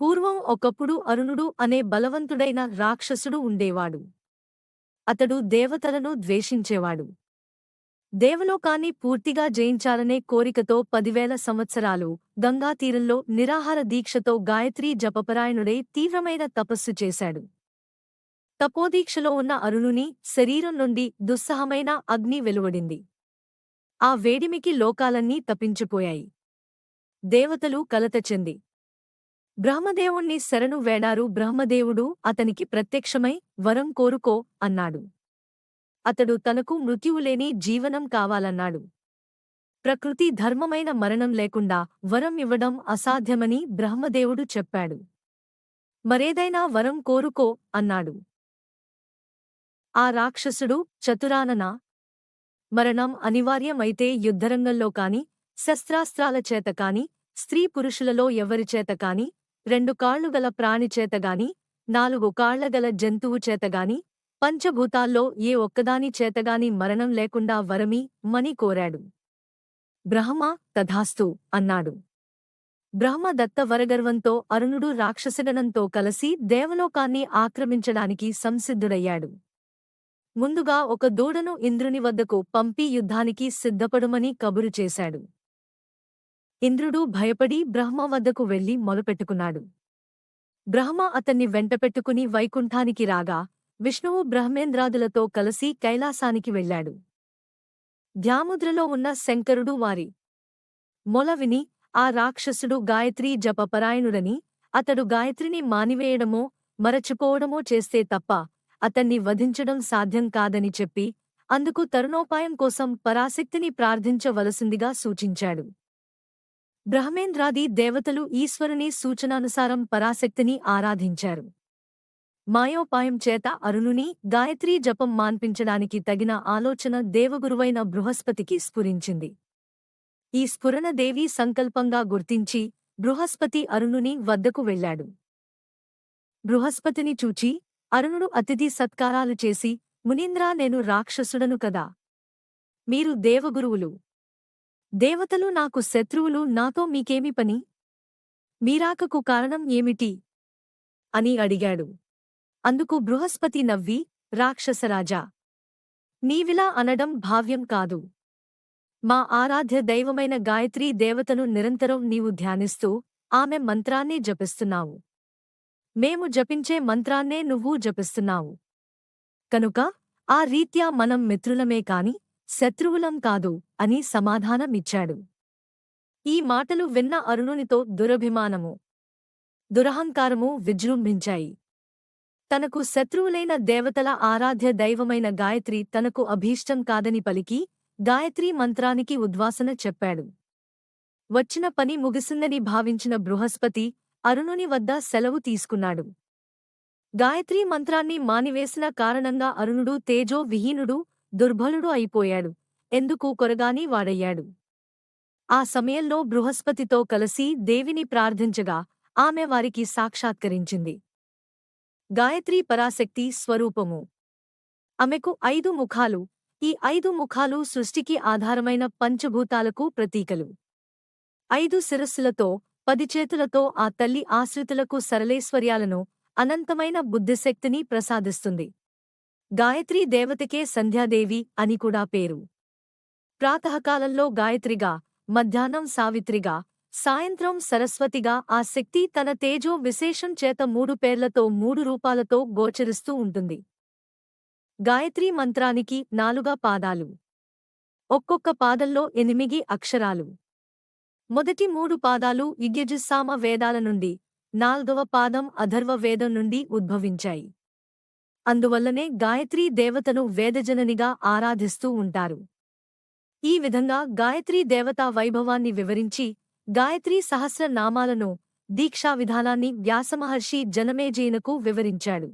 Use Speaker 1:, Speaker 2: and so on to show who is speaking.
Speaker 1: పూర్వం ఒకప్పుడు అరుణుడు అనే బలవంతుడైన రాక్షసుడు ఉండేవాడు. అతడు దేవతలను ద్వేషించేవాడు. దేవలోకాన్ని పూర్తిగా జయించాలనే కోరికతో పదివేల సంవత్సరాలు గంగాతీరంలో నిరాహార దీక్షతో గాయత్రీ జపపరాయణుడై తీవ్రమైన తపస్సు చేశాడు. తపోదీక్షలో ఉన్న అరుణుని శరీరం నుండి దుస్సహమైన అగ్ని వెలువడింది. ఆ వేడిమికి లోకాలన్నీ తపించిపోయాయి దేవతలు కలత చెంది. బ్రహ్మదేవుణ్ణి శరణు వేడారు బ్రహ్మదేవుడు అతనికి ప్రత్యక్షమై వరం కోరుకో అన్నాడు. అతడు తనకు మృత్యువులేని జీవనం కావాలన్నాడు. ప్రకృతి ధర్మమైన మరణం లేకుండా వరం ఇవ్వడం అసాధ్యమని బ్రహ్మదేవుడు చెప్పాడు. మరేదైనా వరం కోరుకో అన్నాడు. ఆ రాక్షసుడు చతురానన మరణం అనివార్యమైతే యుద్ధరంగంలో కాని శస్త్రాస్త్రాల చేత కాని స్త్రీ పురుషులలో ఎవరిచేత కాని రెండు కాళ్ళుగల ప్రాణిచేతగాని నాలుగు కాళ్ళగల జంతువు చేతగాని పంచభూతాల్లో ఏ ఒక్కదాని చేతగాని మరణం లేకుండా వరమి మని కోరాడు. బ్రహ్మ తథాస్తు అన్నాడు. బ్రహ్మదత్త వరగర్వంతో అరుణుడు రాక్షసగణంతో కలసి దేవలోకాన్ని ఆక్రమించడానికి సంసిద్ధుడయ్యాడు. ముందుగా ఒక దూడను ఇంద్రుని వద్దకు పంపి యుద్ధానికి సిద్ధపడుమని కబురు చేశాడు. ఇంద్రుడు భయపడి బ్రహ్మ వద్దకు వెళ్ళి మొలపెట్టుకున్నాడు. బ్రహ్మ అతన్ని వెంటపెట్టుకుని వైకుంఠానికి రాగా విష్ణువు బ్రహ్మేంద్రాదులతో కలిసి కైలాసానికి వెళ్ళాడు ధ్యాముద్రలో ఉన్న శంకరుడు వారి. మొలవిని ఆ రాక్షసుడు గాయత్రీ జపపరాయణుడని అతడు గాయత్రిని మానివేయడమో మరచిపోవడమో చేస్తే తప్ప అతన్ని వధించడం సాధ్యం కాదని చెప్పి అందుకు తరుణోపాయం కోసం పరాశక్తిని ప్రార్థించవలసిందిగా సూచించాడు. బ్రహ్మేంద్రాది దేవతలు ఈశ్వరుని సూచనానుసారం పరాశక్తిని ఆరాధించారు. మాయోపాయం చేత అరుణుని గాయత్రీ జపం మాన్పించడానికి తగిన ఆలోచన దేవగురువైన బృహస్పతికి స్ఫురించింది. ఈ స్ఫురణ దేవి సంకల్పంగా గుర్తించి బృహస్పతి అరుణుని వద్దకు వెళ్ళాడు బృహస్పతిని చూచి అరుణుడు అతిథి సత్కారాలు చేసి మునీంద్రా నేను రాక్షసుడను కదా? మీరు దేవగురువులు. దేవతలు నాకు శత్రువులు నాతో మీకేమి పని? మీరాకకు కారణం ఏమిటి? అని అడిగాడు. అందుకు బృహస్పతి నవ్వి రాక్షసరాజా! నీవిలా అనడం భావ్యం కాదు. మా ఆరాధ్య దైవమైన గాయత్రీ దేవతను నిరంతరం నీవు ధ్యానిస్తూ ఆమె మంత్రాన్నే జపిస్తున్నావు. మేము జపించే మంత్రాన్నే నువ్వు జపిస్తున్నావు. కనుక ఆ రీత్యా మనం మిత్రులమే కాని శత్రువులం కాదు అని సమాధానమిచ్చాడు. ఈ మాటలు విన్న అరుణునితో దురభిమానము దురహంకారము విజృంభించాయి. తనకు శత్రువులైన దేవతల ఆరాధ్య దైవమైన గాయత్రి తనకు అభీష్టం కాదని పలికి గాయత్రీ మంత్రానికి ఉద్వాసన చెప్పాడు. వచ్చిన పని ముగిసిందని భావించిన బృహస్పతి అరుణుని వద్ద సెలవు తీసుకున్నాడు. గాయత్రీ మంత్రాన్ని మానివేసిన కారణంగా అరుణుడు తేజో విహీనుడు దుర్బలుడు అయిపోయాడు. ఎందుకు కొరగాని వాడయ్యాడు? ఆ సమయంలో బృహస్పతితో కలసి దేవిని ప్రార్థించగా ఆమె వారికి సాక్షాత్కరించింది. గాయత్రీ పరాశక్తి స్వరూపము. ఆమెకు ఐదు ముఖాలు. ఈ ఐదు ముఖాలు సృష్టికి ఆధారమైన పంచభూతాలకు ప్రతీకలు. ఐదు శిరస్సులతో పది చేతులతో ఆ తల్లి ఆశ్రితులకు సరళేశ్వర్యాలను అనంతమైన బుద్ధిశక్తిని ప్రసాదిస్తుంది. గాయత్రీ దేవతకే సంధ్యాదేవి అని కూడా పేరు. ప్రాతకాలంలో గాయత్రిగా మధ్యాహ్నం సావిత్రిగా సాయంత్రం సరస్వతిగా ఆ శక్తి తన తేజో విశేషం చేత మూడు పేర్లతో మూడు రూపాలతో గోచరిస్తూ ఉంటుంది. గాయత్రీ మంత్రానికి నాలుగా పాదాలు. ఒక్కొక్క పాదంలో ఎనిమిది అక్షరాలు. మొదటి మూడు పాదాలు ఇగ్యజుస్సామ వేదాల నుండి నాల్గవ పాదం అధర్వ వేదం నుండి ఉద్భవించాయి. అందువల్లనే గాయత్రీ దేవతను వేదజననిగా ఆరాధిస్తూ ఉంటారు. ఈ విధంగా గాయత్రీ దేవతా వైభవాన్ని వివరించి గాయత్రీ సహస్ర నామాలను దీక్షా విధానాన్ని వ్యాసమహర్షి జనమేజయనకు వివరించాడు.